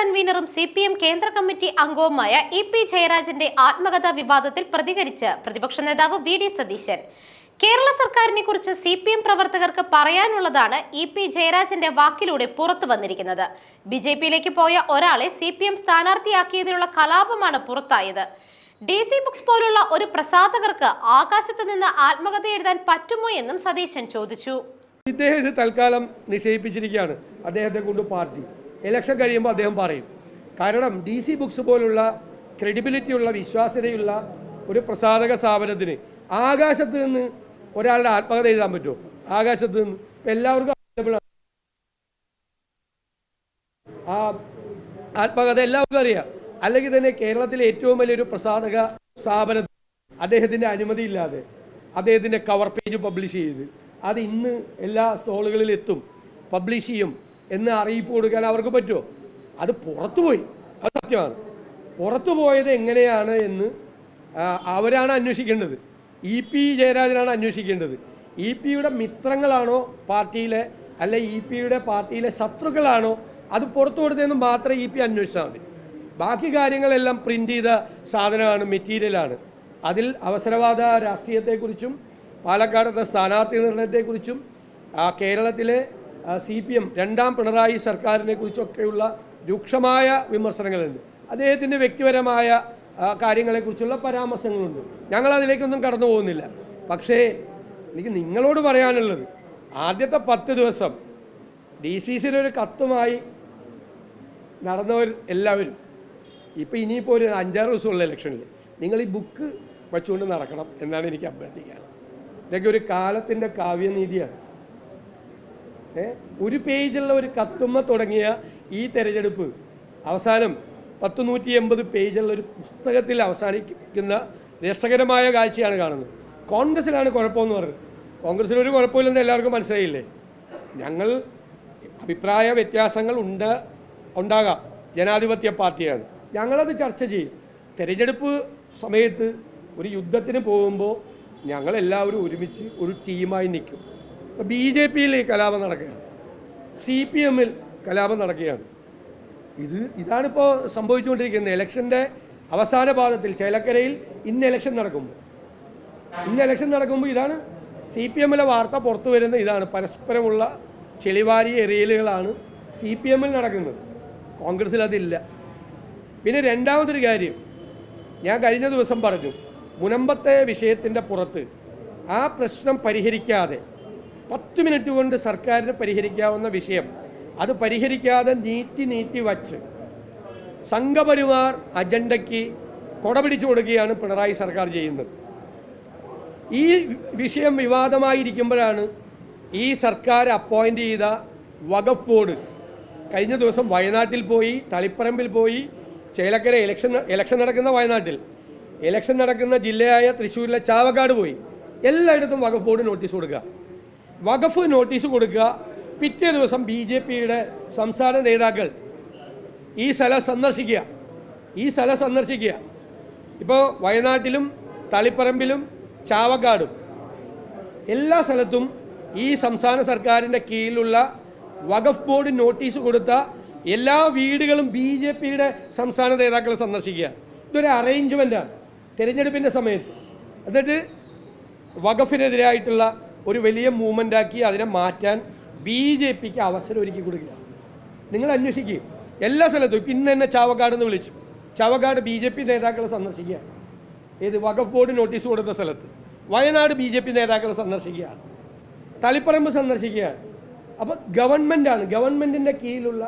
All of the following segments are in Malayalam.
കൺവീനറും സി പി എം കേന്ദ്ര കമ്മിറ്റി അംഗവുമായ ഇ പി ജയരാജന്റെ ആത്മകഥാ വിവാദത്തിൽ പ്രതികരിച്ച് പ്രതിപക്ഷ നേതാവ് വി ഡി സതീശൻ. കേരള സർക്കാരിനെ കുറിച്ച് സി പി എം പ്രവർത്തകർക്ക് പറയാനുള്ളതാണ് ഇ പി ജയരാജന്റെ വാക്കിലൂടെ പുറത്തു വന്നിരിക്കുന്നത്. ബി ജെ പിയിലേക്ക് പോയ ഒരാളെ സി പി എം സ്ഥാനാർത്ഥിയാക്കിയതിലുള്ള കലാപമാണ് പുറത്തായത്. ഡി സി ബുക്സ് പോലുള്ള ഒരു പ്രസാധകർക്ക് ആകാശത്ത് നിന്ന് ആത്മകഥ എഴുതാൻ പറ്റുമോ എന്നും സതീശൻ ചോദിച്ചു. ഇദ്ദേഹം ഇത് തൽക്കാലം നിശ്ചയിപ്പിച്ചിരിക്കുകയാണ്. അദ്ദേഹത്തെ കൊണ്ട് പാർട്ടി ഇലക്ഷൻ കഴിയുമ്പോൾ അദ്ദേഹം പറയും. കാരണം ഡി സി ബുക്സ് പോലുള്ള ക്രെഡിബിലിറ്റിയുള്ള വിശ്വാസ്യതയുള്ള ഒരു പ്രസാധക സ്ഥാപനത്തിന് ആകാശത്ത് നിന്ന് ഒരാളുടെ ആത്മകഥ എഴുതാൻ പറ്റുമോ? ആകാശത്ത് നിന്ന്. ഇപ്പം എല്ലാവർക്കും ആ ആത്മകഥ എല്ലാവർക്കും അറിയാം. അല്ലെങ്കിൽ തന്നെ കേരളത്തിലെ ഏറ്റവും വലിയൊരു പ്രസാധക സ്ഥാപനം അദ്ദേഹത്തിന്റെ അനുമതി ഇല്ലാതെ അദ്ദേഹത്തിന്റെ കവർ പേജ് പബ്ലിഷ് ചെയ്ത്. അത് ഇന്ന് എല്ലാ സ്റ്റോളുകളിൽ എത്തും പബ്ലിഷ് ചെയ്യും. എന്ന് അറിയിപ്പ് കൊടുക്കാൻ അവർക്ക് പറ്റുമോ? അത് പുറത്തുപോയി. അത് സത്യമാണ്. പുറത്തു പോയത് എങ്ങനെയാണ് എന്ന് അവരാണ് അന്വേഷിക്കേണ്ടത്. ഇ പി ജയരാജനാണ് അന്വേഷിക്കേണ്ടത്. ഇ പിയുടെ മിത്രങ്ങളാണോ പാർട്ടിയിലെ അല്ലെ ഇ പിയുടെ പാർട്ടിയിലെ ശത്രുക്കളാണോ? അത് പുറത്തു കൊടുത്തതെന്ന് മാത്രമേ ഇ പി അന്വേഷിച്ചാൽ മതി. ബാക്കി കാര്യങ്ങളെല്ലാം പ്രിന്റ് ചെയ്ത സാധനമാണ് മെറ്റീരിയലാണ് അതിൽ അവസരവാദ രാഷ്ട്രീയത്തെക്കുറിച്ചും പാലക്കാടത്തെ സ്ഥാനാർത്ഥി നിർണയത്തെക്കുറിച്ചും കേരളത്തിലെ സി പി എം രണ്ടാം പിണറായി സർക്കാരിനെ കുറിച്ചൊക്കെയുള്ള രൂക്ഷമായ വിമർശനങ്ങളുണ്ട്. അദ്ദേഹത്തിന്റെ വ്യക്തിപരമായ കാര്യങ്ങളെക്കുറിച്ചുള്ള പരാമർശങ്ങളുണ്ട്. ഞങ്ങൾ അതിലേക്കൊന്നും കടന്നു പോകുന്നില്ല. പക്ഷേ എനിക്ക് നിങ്ങളോട് പറയാനുള്ളത് ആദ്യത്തെ പത്ത് ദിവസം ഡി സി സിയുടെ ഒരു കത്തുമായി നടന്നവർ എല്ലാവരും ഇപ്പോൾ ഇനിയിപ്പോൾ ഒരു അഞ്ചാറ് ദിവസമുള്ള ഇലക്ഷനിൽ നിങ്ങൾ ഈ ബുക്ക് വച്ചുകൊണ്ട് നടക്കണം എന്നാണ് എനിക്ക് അഭ്യർത്ഥിക്കാൻ ഇതൊക്കെ ഒരു കാലത്തിന്റെ കാവ്യനീതിയാണ്. ഒരു പേജുള്ള ഒരു കത്തുമ്മ തുടങ്ങിയ ഈ തെരഞ്ഞെടുപ്പ് അവസാനം പത്ത് നൂറ്റി എൺപത് പേജുള്ള ഒരു പുസ്തകത്തിൽ അവസാനിക്കുന്ന രസകരമായ കാഴ്ചയാണ് കാണുന്നത്. കോൺഗ്രസ്സിലാണ് കുഴപ്പമെന്ന് പറഞ്ഞത്. കോൺഗ്രസ്സിൽ ഒരു കുഴപ്പമില്ലെന്ന് എല്ലാവർക്കും മനസ്സിലായില്ലേ? ഞങ്ങൾ അഭിപ്രായ വ്യത്യാസങ്ങൾ ഉണ്ട് ഉണ്ടാകാം. ജനാധിപത്യ പാർട്ടിയാണ്. ഞങ്ങളത് ചർച്ച ചെയ്യും. തിരഞ്ഞെടുപ്പ് സമയത്ത് ഒരു യുദ്ധത്തിന് പോകുമ്പോൾ ഞങ്ങളെല്ലാവരും ഒരുമിച്ച് ഒരു ടീമായി നിൽക്കും. ഇപ്പോൾ ബി ജെ പിയിൽ കലാപം നടക്കുകയാണ്. സി പി എമ്മിൽ കലാപം നടക്കുകയാണ്. ഇത് ഇതാണിപ്പോൾ സംഭവിച്ചുകൊണ്ടിരിക്കുന്നത്. ഇലക്ഷന്റെ അവസാന പാദത്തിൽ ചേലക്കരയിൽ ഇന്ന് ഇലക്ഷൻ നടക്കുമ്പോൾ ഇന്ന് ഇലക്ഷൻ നടക്കുമ്പോൾ ഇതാണ് സി പി എമ്മിലെ വാർത്ത പുറത്തു വരുന്ന ഇതാണ്. പരസ്പരമുള്ള ചെളിവാരി എറിയലുകളാണ് സി പി എമ്മിൽ നടക്കുന്നത്. കോൺഗ്രസ്സിൽ അതില്ല. പിന്നെ രണ്ടാമതൊരു കാര്യം ഞാൻ കഴിഞ്ഞ ദിവസം പറഞ്ഞു മുനമ്പത്തെ വിഷയത്തിന്റെ പുറത്ത് ആ പ്രശ്നം പരിഹരിക്കാതെ പത്ത് മിനിറ്റ് കൊണ്ട് സർക്കാരിന് പരിഹരിക്കാവുന്ന വിഷയം. അത് പരിഹരിക്കാതെ നീട്ടി നീട്ടി വച്ച് സംഘപരിവാർ അജണ്ടയ്ക്ക് കൊടപിടിച്ചു കൊടുക്കുകയാണ് പിണറായി സർക്കാർ ചെയ്യുന്നത്. ഈ വിഷയം വിവാദമായിരിക്കുമ്പോഴാണ് ഈ സർക്കാർ അപ്പോയിന്റ് ചെയ്ത വഖഫ് ബോർഡ് കഴിഞ്ഞ ദിവസം വയനാട്ടിൽ പോയി തളിപ്പറമ്പിൽ പോയി ചേലക്കര ഇലക്ഷൻ ഇലക്ഷൻ നടക്കുന്ന വയനാട്ടിൽ. ഇലക്ഷൻ നടക്കുന്ന ജില്ലയായ തൃശ്ശൂരിലെ ചാവക്കാട് പോയി. എല്ലായിടത്തും വഖഫ് ബോർഡ് നോട്ടീസ് കൊടുക്കുക. വഖഫ് നോട്ടീസ് കൊടുക്കുക. പിറ്റേ ദിവസം ബി ജെ പിയുടെ സംസ്ഥാന നേതാക്കൾ ഈ സ്ഥലം സന്ദർശിക്കുക. ഈ സ്ഥലം സന്ദർശിക്കുക. ഇപ്പോൾ വയനാട്ടിലും തളിപ്പറമ്പിലും ചാവക്കാടും എല്ലാ സ്ഥലത്തും ഈ സംസ്ഥാന സർക്കാരിന്റെ കീഴിലുള്ള വഖഫ് ബോർഡ് നോട്ടീസ് കൊടുത്ത എല്ലാ വീടുകളും ബി ജെ പിയുടെ സംസ്ഥാന നേതാക്കൾ സന്ദർശിക്കുക. ഇതൊരു അറേഞ്ച്മെന്റാണ് തിരഞ്ഞെടുപ്പിന്റെ സമയത്ത്. എന്നിട്ട് വഖഫിനെതിരായിട്ടുള്ള ഒരു വലിയ മൂവ്മെന്റ് ആക്കി അതിനെ മാറ്റാൻ ബി ജെ പിക്ക് അവസരം ഒരുക്കി കൊടുക്കുക. നിങ്ങൾ അന്വേഷിക്കുക എല്ലാ സ്ഥലത്തും ഇപ്പം ഇന്ന് തന്നെ ചാവക്കാട് എന്ന് വിളിച്ചു. ചാവക്കാട് ബി ജെ പി നേതാക്കളെ സന്ദർശിക്കുക. ഏത് വഖഫ് ബോർഡ് നോട്ടീസ് കൊടുത്ത സ്ഥലത്ത്. വയനാട് ബി ജെ പി നേതാക്കളെ സന്ദർശിക്കുകയാണ് തളിപ്പറമ്പ് സന്ദർശിക്കുകയാണ് അപ്പോൾ ഗവൺമെന്റാണ് ഗവൺമെന്റിന്റെ കീഴിലുള്ള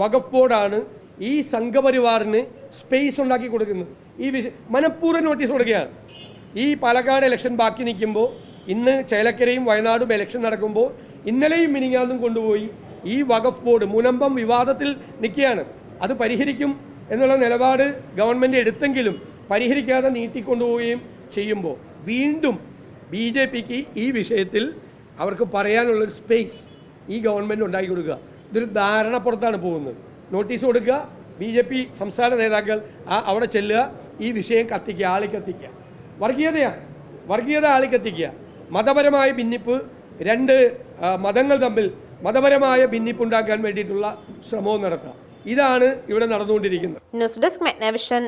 വഖഫ് ബോർഡാണ് ഈ സംഘപരിവാറിന് സ്പേസ് ഉണ്ടാക്കി കൊടുക്കുന്നത്. ഈ വിഷയം മനഃപൂർവം നോട്ടീസ് കൊടുക്കുകയാണ്. ഈ പാലക്കാട് ഇലക്ഷൻ ബാക്കി നിൽക്കുമ്പോൾ ഇന്ന് ചേലക്കരയും വയനാടും ഇലക്ഷൻ നടക്കുമ്പോൾ ഇന്നലെയും മിനിങ്ങാന്നും കൊണ്ടുപോയി ഈ വഖഫ് ബോർഡ് മുനമ്പം വിവാദത്തിൽ നിൽക്കുകയാണ്. അത് പരിഹരിക്കും എന്നുള്ള നിലപാട് ഗവൺമെന്റ് എടുത്തെങ്കിലും പരിഹരിക്കാതെ നീട്ടിക്കൊണ്ടുപോവുകയും ചെയ്യുമ്പോൾ വീണ്ടും ബി ജെ പിക്ക് ഈ വിഷയത്തിൽ അവർക്ക് പറയാനുള്ളൊരു സ്പേസ് ഈ ഗവൺമെന്റ് ഉണ്ടാക്കി കൊടുക്കുക. ഇതൊരു ധാരണപ്പുറത്താണ് പോകുന്നത്. നോട്ടീസ് കൊടുക്കുക. ബി ജെ പി സംസ്ഥാന നേതാക്കൾ ആ അവിടെ ചെല്ലുക. ഈ വിഷയം കത്തിക്കുക ആളി കത്തിക്കുക വർഗീയതയാണ്. വർഗീയത ആളി കത്തിക്കുക മതപരമായ ഭിന്നിപ്പ് രണ്ട് മതങ്ങൾ തമ്മിൽ മതപരമായ ഭിന്നിപ്പുണ്ടാക്കാൻ വേണ്ടിയിട്ടുള്ള ശ്രമവും നടത്താം. ഇതാണ് ഇവിടെ നടന്നുകൊണ്ടിരിക്കുന്നത്. News desk മെഗ്നവിഷൻ.